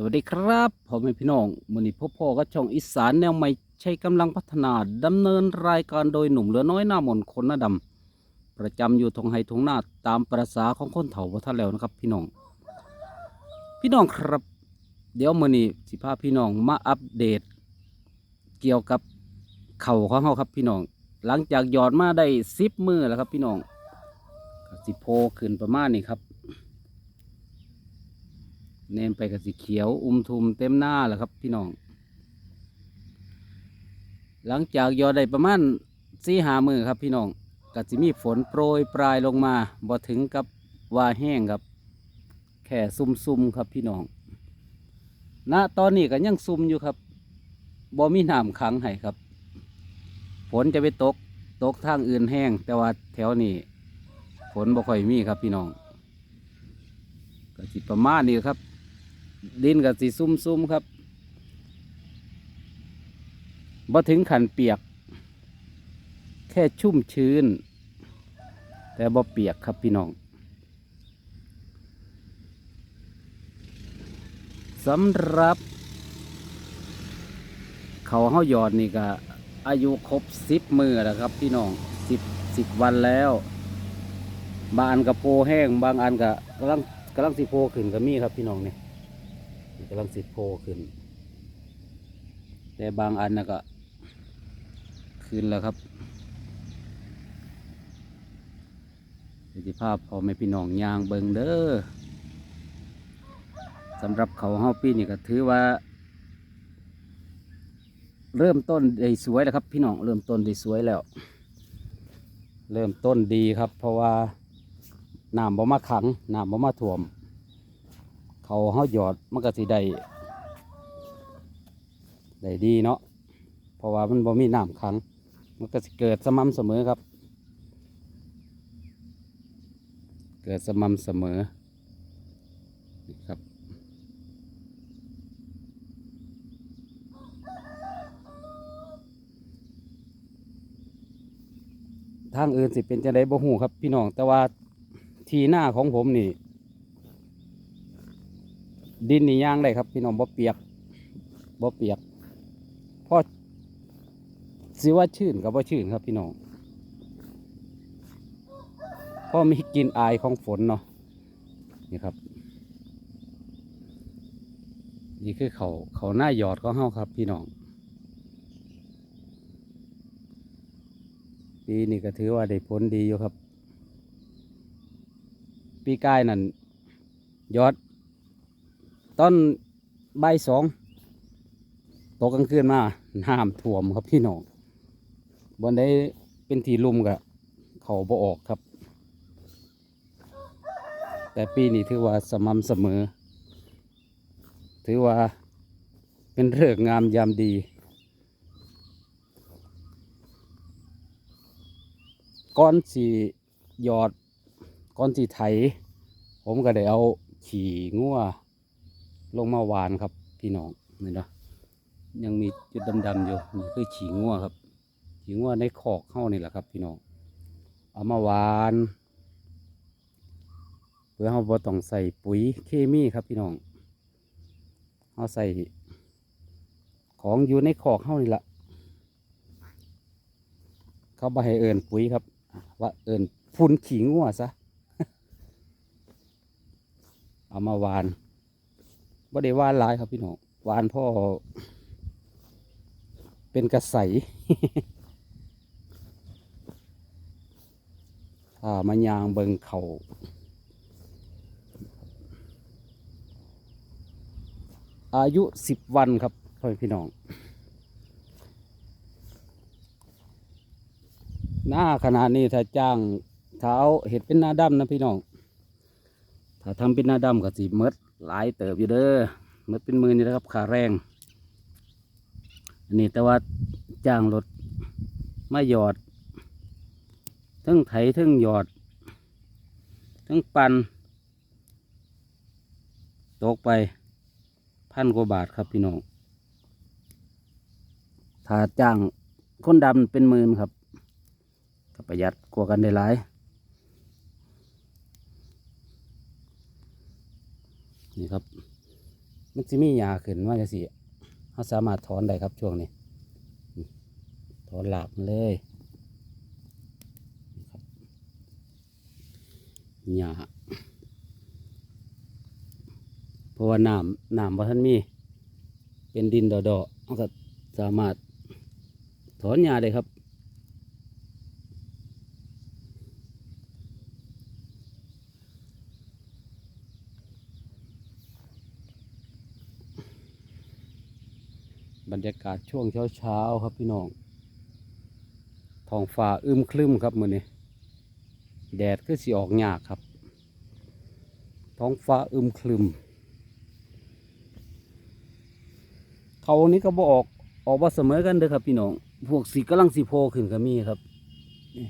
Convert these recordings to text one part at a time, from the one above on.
สวัสดีครับพ่อแม่พี่น้องมือนี้พ่อพ่อก็ช่องอีสานแนวใหม่ใช้กำลังพัฒนาดำเนินรายการโดยหนุ่มเหลือน้อยหน้ามนคนหน้าดำประจำอยู่ทงไฮทงหน้าตามประษาของคนเฒ่าวัฒนแล้วนะครับ พี่น้อง พี่น้องครับ เดี๋ยวมือนี้สิพาพี่น้องมาอัปเดต เกี่ยวกับเข่าของเขาครับพี่น้อง หลังจากหยอดมาได้สิบมือแล้วครับ พี่น้องสิโพขึ้นประมาณนี้ครับ เน้นไปกับสีเขียว อุ้มทุมเต็มหน้าแหละครับพี่น้อง หลังจากยอดได้ประมาณสี่หามือครับพี่น้องก็จะมีฝนโปรยปลายลงมาบ่ถึงกับว่าแห้งครับ แค่ซุ่มๆครับพี่น้องณตอนนี้ก็ยังซุ่มอยู่ครับบ่มีน้ำขังให้ครับ ฝนจะไปตกตกทางอื่นแห้ง แต่ว่าแถวนี้ฝนบ่ค่อยมีครับพี่น้องก็สิประมาณนี้ครับ ดินกับสีซุ่มๆครับบ่ถึงขันเปียก แค่ชุ่มชื้น แต่บ่เปียกครับพี่น้องสำหรับ เขาเฮาหยอดนี่ก็อายุครบสิบมือแล้วครับพี่น้องสิบสิบวันแล้ว บางอันกับโพแห้ง บางอันก็กำลังกำลังสิโพขึ้นก็มีครับพี่น้องเนี่ย กำลังสิโพขึ้น แต่บางอันนะก็ขึ้นแล้วครับสถิภาพพอไม่พี่น้องยางเบิงเด้อสำหรับเขาเฮาปีนี่ก็ถือว่า เริ่มต้นได้สวยแล้วครับ พี่น้องเริ่มต้นได้สวยแล้ว เริ่มต้นดีครับ เพราะว่าน้ำบ่มาขังน้ำบ่มาท่วม เขาเฮาหยอดมันก็สิได้ได้ดีเนาะเพราะว่ามันบ่มีน้ำขัง มันก็สิเกิดสม่ำเสมอครับ เกิดสม่ำเสมอครับทางอื่นสิเป็นจะได้บ่หูครับพี่น้องแต่ว่าทีหน้าของผมนี่ ดินนี่ย่างได้ครับ พี่น้องบ่เปียกบ่เปียกเพราะสิว่าชื้นกับบ่ชื้นครับพี่น้องเพราะมีกลินอายของฝนเนาะนี่ครับ นี่คือเขาเขาหน้าหยอดของเฮาครับ พี่น้องปีนี้ก็ถือว่าได้ผลดีอยู่ครับ ปีกายนั่นยอด ต้นใบสองตกกลางคืนมาน้ำท่วมครับพี่น้องบนได้เป็นทีลุ่มกะเขาบ่ออกครับ แต่ปีนี้ถือว่าสม่ำเสมอ ถือว่าเป็นเรื่องงามยามดีก้อนสีหยอดก้อนสีไถ ผมก็ได้เอาขี่งัว ลงมาหวานครับ พี่น้องนี่นะยังมีจุดดำๆอยู่นี่คือขี่งัวครับขี่งัวในคอกเข้านี่แหละครับ พี่น้องเอามาหวานเพื่อเราบ่ต้องใส่ปุ๋ยเคมีครับพี่น้องเราใส่ของอยู่ในคอกเข้านี่แหละเขาบ่ให้เอินปุ๋ยครับ ว่าเอินฝุ่นขีงัวซะ เอามาหวาน บ่ได้หวานลายครับพี่น้องวานพ่อ เป็นกระใสถ้ามายางเบิงเขาอายุสิบวันครับพ่อพี่น้อง หน้าขนาดนี้ถ้าจ้างเท้าเห็ดเป็นหน้าดำนะพี่น้อง ถ้าทำเป็นหน้าดำก็สิเมด หลายเติบอยู่เด้อเมดเป็นมือนี่นะครับขาแรงอันนี้แต่ว่าจ้างรถมาหยอด ทั้งไถทั้งหยอด ทั้งปันตกไปพันกว่าบาทครับพี่น้องถ้าจ้างคนดำเป็นหมื่นครับก็ประหยัดกว่ากันได้หลาย นี่ครับ มันจะมีหญ้าขึ้นมาจังซี่เราสามารถถอนได้ครับช่วงนี้ถอนหลากเลยนี่ครับหญ้าเพราะว่าน้ำน้ำบ่ทันมี เป็นดินดอๆเราก็สามารถถอนหญ้าได้ครับ บรรยากาศช่วงเช้าๆครับพี่น้องท้องฟ้าอึมครึมครับมื้อนี้แดดคือสิออกยากครับ ท้องฟ้าอึมครึม เขานี้ก็บออกออกมาเสมอกันเด้อครับพี่น้อง พวกสีกำลังสีโพขึ้นก็มีครับนี่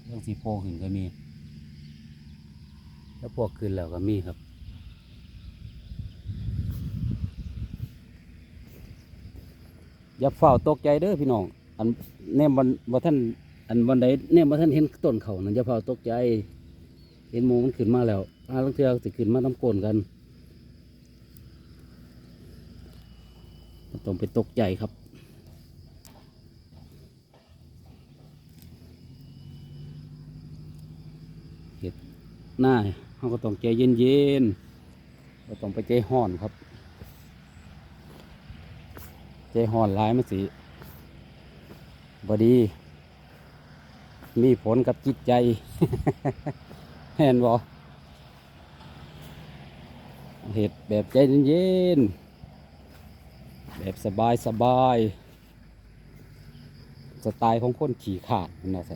กำลังสีโพขึ้นก็มี แล้วพวกขึ้นแล้วก็มีครับ อย่าเฝ้าตกใจเด้อพี่น้อง อันแนมบันบ่ท่านอันบันไดแนมบ่ท่านเห็นต้นเขานั่นอย่าเฝ้าตกใจ เห็นหมูมันขึ้นมาแล้วอาลังเทือสิขึ้นมาน้ำก้นกันต้องไปตกใจครับเห็ดหน้าเขาก็ต้องใจเย็นๆก็ต้องไปใจห้อนครับ ใจห่อนหลายมันสิบดี มีผลกับจิตใจเห็นบ่เห็ดแบบใจเย็นๆแบบสบายสบาย สไตล์ของคนขี่ขาดนะสิ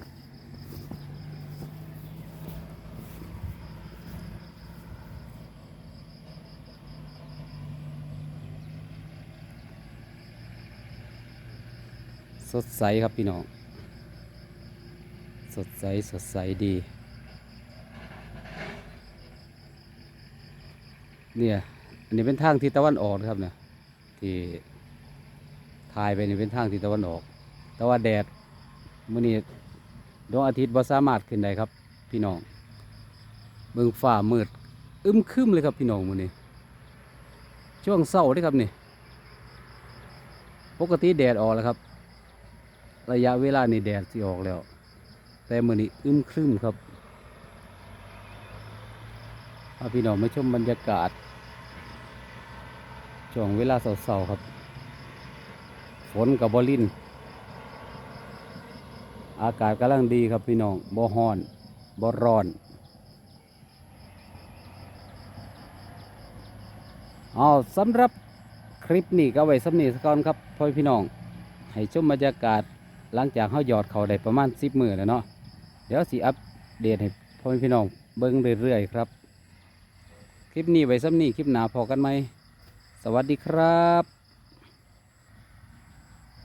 สดใสครับพี่น้อง สดใสสดใสดี เนี่ย อันนี้เป็นทางทิศตะวันออกนะครับเนี่ยที่ถ่ายไปนี่เป็นทางทิศตะวันออก แต่ว่าแดดมื้อนี้ดวงอาทิตย์บ่สามารถขึ้นได้ครับ พี่น้อง เบิ่งฟ้ามืดอึมครึมเลยครับพี่น้องมื้อนี้ช่วงเช้าเด้อครับนี่ ปกติแดดออกแล้วครับ ระยะเวลาในแดดสิออกแล้ว แต่มือนี้อึมครึมครับพาพี่น้องมาชมบรรยากาศช่วงเวลาเสาร์ๆครับ ฝนกับบอลิน อากาศกำลังดีครับพี่น้องบ่ฮ้อนบ่ร้อนเอาสำหรับคลิปนี้ก็ไว้สำนีสักก่อนครับพ่อพี่น้อง ให้ชมบรรยากาศ หลังจากเขาหยอดเขาได้ประมาณสิบมือแล้วเนาะเดี๋ยวสิอัปเดตให้พ่อพี่น้องเบิ้งเรื่อยๆครับ คลิปนี้ไว้สำนีคลิปหนาพอกันไหม สวัสดีครับ